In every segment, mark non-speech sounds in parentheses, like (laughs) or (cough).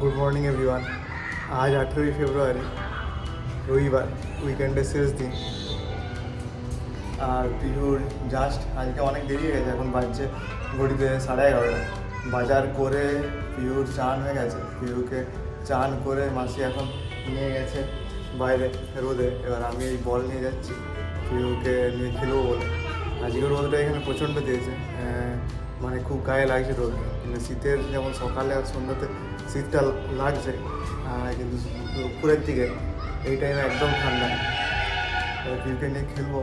Good morning everyone আজ আঠেরোই ফেব্রুয়ারি রবিবার উইকেন্ডের শেষ দিন আর পিহুর জাস্ট আজকে অনেক দেরি হয়ে গেছে, এখন বাজছে ঘড়িতে সাড়ে এগারোটা। বাজার করে পিহুর চান হয়ে গেছে। পিহুকে চান করে মাসি এখন নিয়ে গেছে বাইরে রোদে। এবার আমি এই বল নিয়ে যাচ্ছি। পিহুকে নিয়ে খেলব বলে। আজকে রোদটা এখানে প্রচণ্ড দিয়েছে। মানে খুব গায়ে লাগছে রোদ। কিন্তু শীতের যেমন সকালে আর সন্ধ্যাতে শীতটা লাগছে কিন্তু দুপুরের দিকে এই টাইমে একদম ঠান্ডা। এবার নিয়ে খেলব,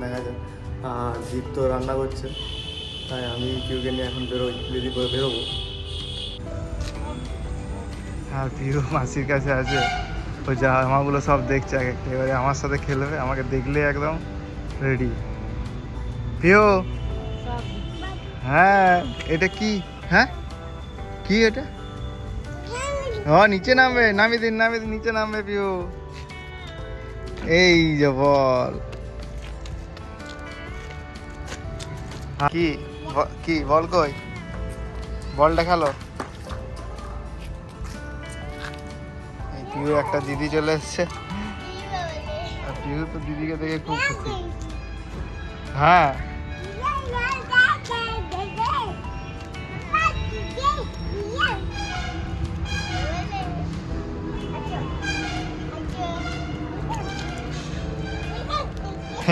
দেখা যাক। আর দীপ তো রান্না করছে, তাই আমি পিউকে নিয়ে এখন বেরোই করে বেরোবো। আর পিউ মাসির কাছে আছে, ও জামাগুলো সব দেখছে এক একটা। এবারে আমার সাথে খেলবে, আমাকে দেখলে একদম রেডি পিউ হ্যাঁ এটা কি? হ্যাঁ? কি এটা? ও নিচে নামবে নামি দিন নামি দিন, নিচে নামবে, পিউ। এই যে বল। কি? ব- কি? বল কই? বলটা খেলো। পিউ, একটা দিদি চলে এসছে। পিউ তো দিদিকে দেখে খুব খুশি। হ্যাঁ।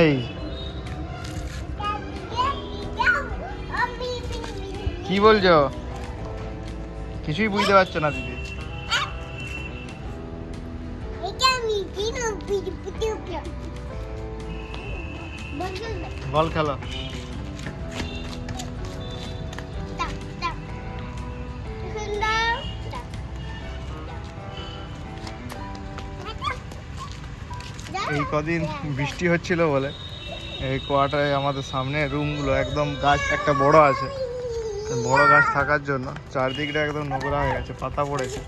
হেই কি বলছো? কিছুই বুঝতে পারছ না দিদি। বল খেলো। এই কদিন বৃষ্টি হচ্ছিল বলে এই কোয়ার্টারে আমাদের সামনে রুমগুলো একদম গাছ, একটা বড় আছে। বড় গাছ থাকার জন্য চারদিকটা একদম নোংরা হয়ে গেছে, পাতা পড়েছে।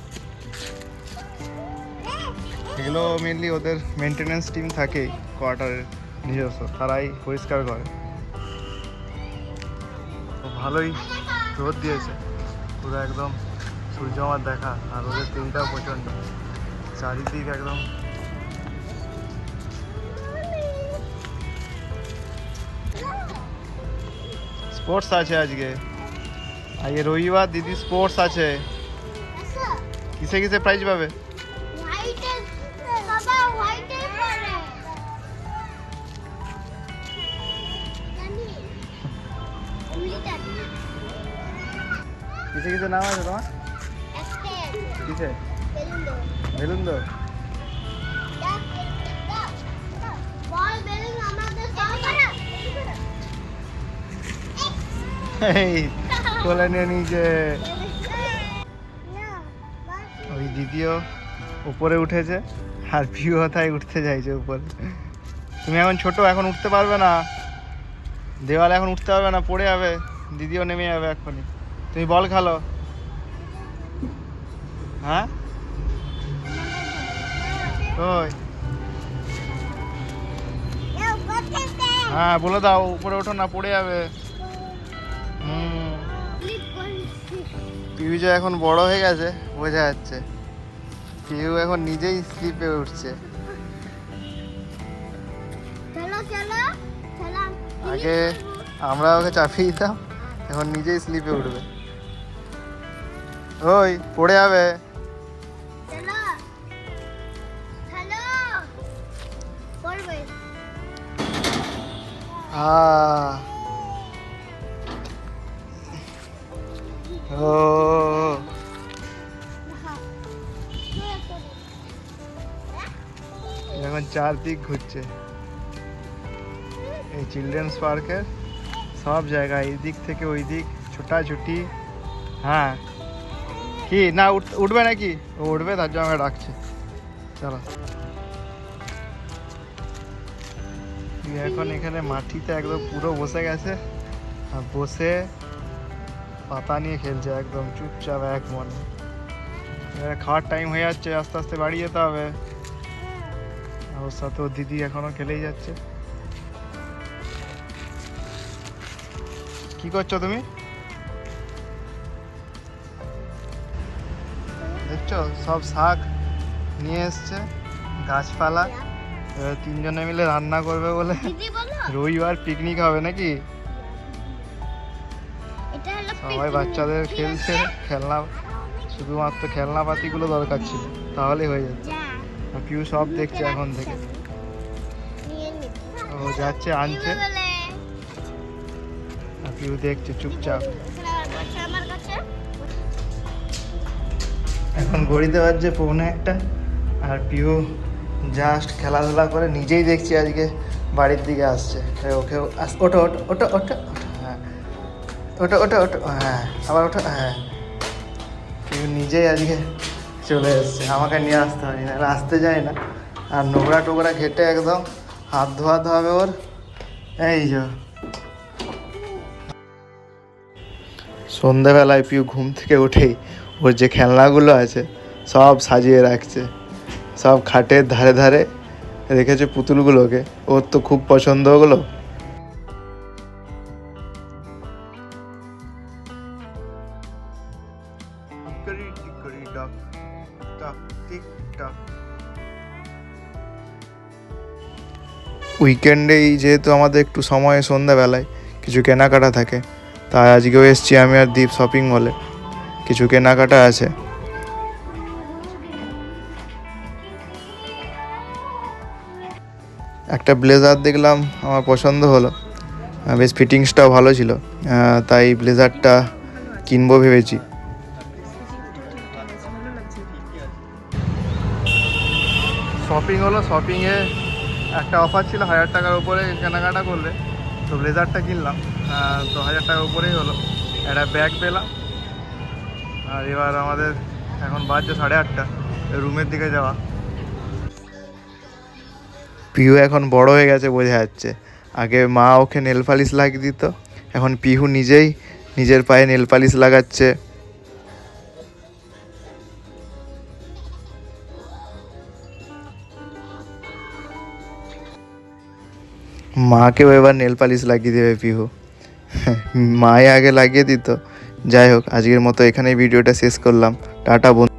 এগুলো মেনলি ওদের মেনটেনেন্স টিম থাকেই কোয়ার্টারের নিজস্ব, তারাই পরিষ্কার করে। তো ভালোই রোদ দিয়েছে, পুরো একদম সূর্য আমার দেখা, আর ওদের তেলটাও প্রচণ্ড। চারিদিক একদম স্পোর্টস আছে আজকে আজকে রবিবার দিদি স্পোর্টস আছে কিসে কিসে প্রাইজ পাবে কিসে কিসে নাম আছে তোমার কিসে বেলুন তো এই, কোলে নিয়ে নিয়েছে ওই দিদিও উপরে উঠেছে, আর ভিউ তাই উঠতে চাইছে উপরে। তুমি এখন ছোট, এখন উঠতে পারবে না। দেওয়ালে এখন উঠতে পারবে না, পড়ে যাবে। দিদিও নেমে যাবে এক্ষুনি। তুমি বল খালো। হ্যাঁ? ওই। হ্যাঁ বলে দাও, উপরে ওঠো না, পড়ে যাবে। হুম পিউ যে এখন বড় হয়ে গেছে বোঝা যাচ্ছে। পিউ এখন নিজেই স্লিপে উঠছে। আগে আমরা ওকে চাপিয়ে দিতাম এখন নিজেই স্লিপে উঠবে। ওই পড়ে যাবে। চলো এখন চারদিক ঘুরছে। এই চিলড্রেন্স পার্কের সব জায়গায় এই দিক থেকে ওই দিক ছোটাছুটি। হ্যাঁ। কি? না, উঠ- উঠবে নাকি? ও উঠবে, তার জন্য ডাকছে। চলো। এখন এখানে মাটিতে একদম পুরো বসে গেছে। আর বসে পাতা নিয়ে খেলছে একদম চুপচাপ এক মনে। খাওয়ার টাইম হয়ে যাচ্ছে আস্তে আস্তে বাড়ি যেতে হবে। ওর সাথে ওর দিদি এখনও খেলেই যাচ্ছে। কি করছ তুমি? দেখছ সব শাক নিয়ে এসছে গাছপালা। এবার তিনজনে মিলে রান্না করবে বলে। রবিবার পিকনিক হবে নাকি? সবাই বাচ্চাদের খেলছে? খেলনা শুধুমাত্র খেলনাপাতিগুলো দরকার ছিল তাহলেই হয়ে যাচ্ছে। যা। পিউ সব দেখছে এখন থেকে। ও যাচ্ছে আনছে। পিউ দেখছে চুপচাপ। এখানে এখন ঘড়িতে বাজছে পৌনে একটা আর পিউ জাস্ট খেলাধুলা করে নিজেই দেখছি আজকে বাড়ির দিকে আসছে। ওকে ওঠো ওঠো ওঠো ওঠো। হ্যাঁ ওঠো ওঠো ওঠো হ্যাঁ আবার ওঠো হ্যাঁ। নিজেই আজকে চলে এসছে, আমাকে নিয়ে আসতে হয়নি না আসতে যায় না। আর নোংরা টোকরা ঘেটে একদম হাত ধোয়াতে হবে ওর। এই যো। সন্ধেবেলায় পিউ ঘুম থেকে উঠেই ওর যে খেলনাগুলো আছে, সব সাজিয়ে রাখছে। সব খাটের ধারে ধারে রেখেছে পুতুলগুলোকে। ওর তো খুব পছন্দ ওগুলো উইকেন্ডেই যেহেতু আমাদের একটু সময় সন্ধ্যাবেলায় কিছু কেনাকাটা থাকে, তাই আজকেও এসছি আমি আর দীপ শপিং মলে। কিছু কেনাকাটা আছে। একটা ব্লেজার দেখলাম, আমার পছন্দ হলো। বেশ ফিটিংসটাও ভালো ছিল। তাই ব্লেজারটা কিনবো ভেবেছি। শপিং হলো, শপিংয়ে একটা অফার ছিল, হাজার টাকার উপরে কেনাকাটা করলে। তো ব্লেজারটা কিনলাম তো হাজার টাকার উপরেই হলো। একটা ব্যাগ পেলাম, আর এবার আমাদের এখন বাজছে সাড়ে আটটা, রুমের দিকে যাওয়া। পিহু এখন বড় হয়ে গেছে বোঝা যাচ্ছে। আগে মা ওকে নেল পালিশ লাগিয়ে দিত, এখন পিহু নিজেই নিজের পায়ে নেল পালিশ লাগাচ্ছে। মাকেও এবার নেল পালিশ লাগিয়ে দেবে, পিহু। (laughs) মায়ে আগে লাগিয়ে দিত। যাই হোক, আজকের মতো এখানেই ভিডিওটা শেষ করলাম। টাটা বন্ধু।